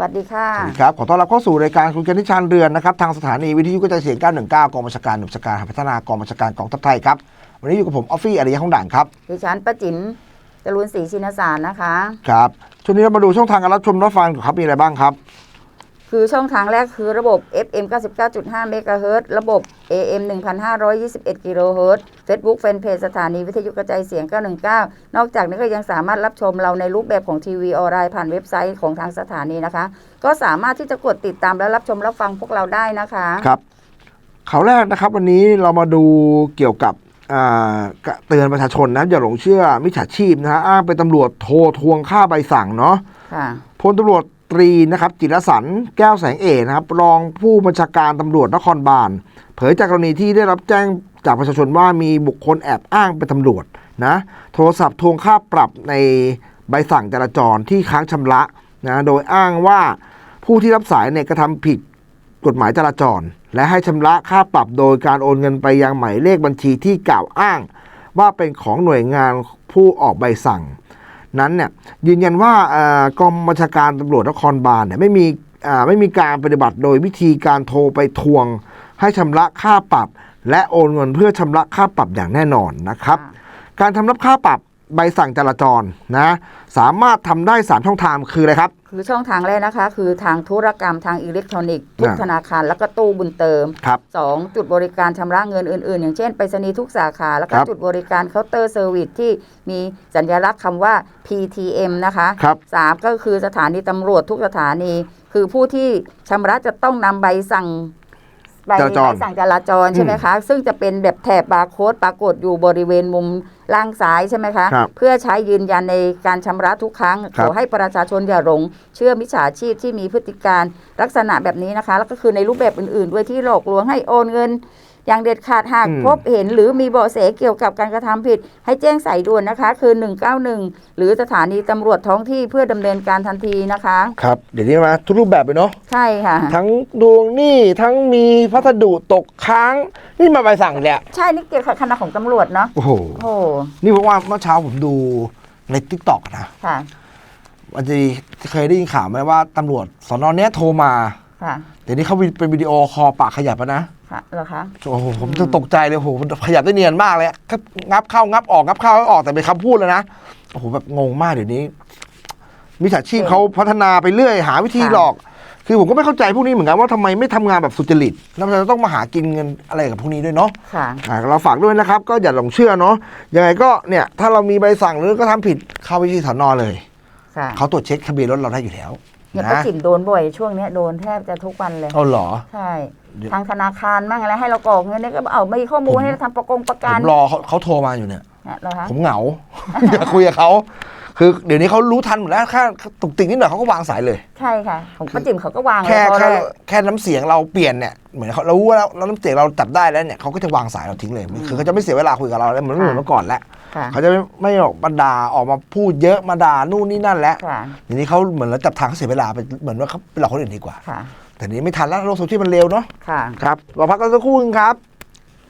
วัสดีค่ะสวัสดีครับ ขอต้อนรับเข้าสู่รายการคุยกันที่ชานเรือนนะครับทางสถานีวิทยุกระจายเสียง 919 กองบัญชาการหน่วยบัญชาการพัฒนากองบัญชาการกองทัพไทยครับ วันนี้อยู่กับผมออฟฟี่อริยะของด่านครับ ดิฉันป้าจิ๋มจรูนศรีชินสารนะคะ ครับ ช่วงนี้เรามาดูช่องทางการรับชมรับฟังก่อนครับมีอะไรบ้างครับ คือช่องทางแรกคือระบบ FM 99.5เมกะเฮิรตซ์ระบบ AM 1,521กิโลเฮิรตซ์ Facebook Fanpage สถานีวิทยุกระจายเสียง 919 นอกจากนี้ก็ยังสามารถรับชมเราในรูปแบบของทีวีออนไลน์ผ่านเว็บไซต์ของทางสถานีนะคะ ก็สามารถที่จะกดติดตามและรับชมรับฟังพวกเราได้นะคะครับข่าวแรกนะครับวันนี้เรามาดูเกี่ยวกับอ่ากะเตือนประชาชนนะอย่าหลงเชื่อมิจฉาชีพนะฮะอ้างเป็นตำรวจโทรทวงค่าใบสั่งเนาะค่ะพลตำรวจ ตรีนะครับจิรสันแก้วแสงเอกนะครับรองผู้บัญชาการตำรวจนครบาลเผยจากกรณีที่ได้รับแจ้งจากประชาชนว่ามีบุคคลแอบอ้างเป็นตำรวจนะโทรศัพท์ทวงค่าปรับในใบสั่งจราจรที่ค้างชำระนะโดยอ้างว่าผู้ที่รับสายเนี่ยกระทำผิดกฎหมายจราจร และให้ชำระค่าปรับโดยการโอนเงินไปยังหมายเลขบัญชีที่กล่าวอ้าง ว่าเป็นของหน่วยงานผู้ออกใบสั่ง นั้นเนี่ยยืนยันว่าเอ่อกองบัญชาการตำรวจนครบาลเนี่ยไม่มีอ่าไม่มีการปฏิบัติโดยวิธีการโทรไปทวง ให้ชำระค่าปรับ และโอนเงินเพื่อชำระค่าปรับอย่างแน่นอนนะครับ การทำรับค่าปรับ ใบสั่งจราจรนะสามารถทำได้ 3 ช่องทางคืออะไรครับ คือช่องทางแรกนะคะ คือทางธุรกรรมทางอิเล็กทรอนิกส์ทุกอ่าธนาคารแล้วก็ตู้บุญเติมครับ2จุดบริการชำระเงินอื่น ๆ อย่างเช่นไปรษณีย์ทุกสาขา แล้วก็ครับ จุดบริการเคาน์เตอร์เซอร์วิสที่มีสัญลักษณ์คำว่า PTM นะคะ ครับ สามก็คือสถานีตำรวจทุกสถานี คือผู้ที่ชำระจะต้องนำใบสั่ง ใบจราจร ใบสั่งจราจรใช่ไหมคะ ซึ่งจะเป็นแบบแถบบาร์โค้ดปรากฏอยู่บริเวณมุมล่างซ้ายใช่ไหมคะ ครับเพื่อใช้ยืนยันในการชำระทุกครั้งครัขบอให้ประชาชนอย่าหลงเชื่อมิจฉาชีพที่มีพฤติการลักษณะแบบนี้นะคะ แล้วก็คือในรูปแบบอื่นๆ ด้วยที่หลอกลวงให้โอนเงิน อย่างเด็ดขาดหากอืมพบเห็นหรือมีเบาะแสเกี่ยวกับการกระทำผิด ให้แจ้งสายด่วนนะคะ คือ 191 หรือสถานีตำรวจท้องที่เพื่อดำเนินการทันทีนะคะ ครับ เดี๋ยวนี้มาทุกรูปแบบเลยเนาะใช่ค่ะ ทั้งดวงหนี้ทั้งมีพัสดุตกค้าง นี่มาใบสั่งเนี่ยใช่นี่เกี่ยวกับคณะของตำรวจเนาะโอ้โหโอ้นี่เพราะว่าเมื่อเช้าผมดูในทิกตอกนะค่ะมันจะเคยได้ยินข่าวไหมว่าตำรวจสอนอเนี้ยโทรมาค่ะ เดี๋ยวนี้เขาเป็นวิดีโอคอลปากขยับแล้วนะค่ะเหรอคะ โอ้โหผมจะตกใจเลยโอ้โหมันขยับได้เนียนมากเลยอะครับงับเข้างับออกงับเข้างับออกแต่เป็นคำพูดเลยนะโอ้โหแบบงงมากเดี๋ยวนี้มิจฉาชีพเขาพัฒนาไปเรื่อยหาวิธีหลอก คือผมก็ไม่เข้าใจพวกนี้เหมือนกันว่าทำไมไม่ทำงานแบบสุจริตแล้วมันจะต้องมาหากินเงินอะไรกับพวกนี้ด้วยเนาะค่ะอ่าเราฝากด้วยนะครับ ก็อย่าหลงเชื่อเนาะยังไงก็เนี่ยถ้าเรามีใบสั่งหรือก็ทำผิดเข้าไปที่สอนอเลยค่ะเขาตรวจเช็คทะเบียนรถเราได้อยู่แล้ว เนี่ยป้านะจิ๋มโดนบ่อยช่วงเนี้ยโดนแทบจะทุกวันเลย เอาเหรอ ใช่ เดี๋ยว ทางธนาคารมั่งอะไรให้เรากรอกเงินเนี่ยก็เอาไม่ข้อมูลผมให้เราทำประกงประผกันมรอเขาเขาโทรมาอยู่เนี่ย นะเหรอคะผมเหงา อยากคุยกับเขาคือเดี๋ยวนี้เขารู้ทันหมดแล้วแค่ตุกติกนิดหน่อยเขาก็วางสายเลย ใช่ค่ะ ของป้าจิ๋มเขาก็วางแค่เลยพอแค่เราแค่น้ำเสียงเราเปลี่ยนเนี่ยเหมือนเขาเรารู้ว่าแล้วน้ำเสียงเราจับได้แล้วเนี่ยเขาก็จะวางสายเราทิ้งเลยคือเขาจะไม่เสียเวลาคุยกับเราแล้วเหมือนไม่เหมือนเมื่อก่อนแล้ว ค่ะเขาจะไม่ไม่ออกมาด่าออกมาพูดเยอะมาด่านู่นนี่นั่นแล้วค่ะทีนี้เขาเหมือนเราจับทางเขาเสียเวลาไปเหมือนว่าเขาเป็นหลอกคนอื่นดีกว่า ค่ะแต่นี้ไม่ทันแล้วโลกโซเชียลมันเร็วเนาะค่ะ ครับเราพักกันสักครู่นึงครับ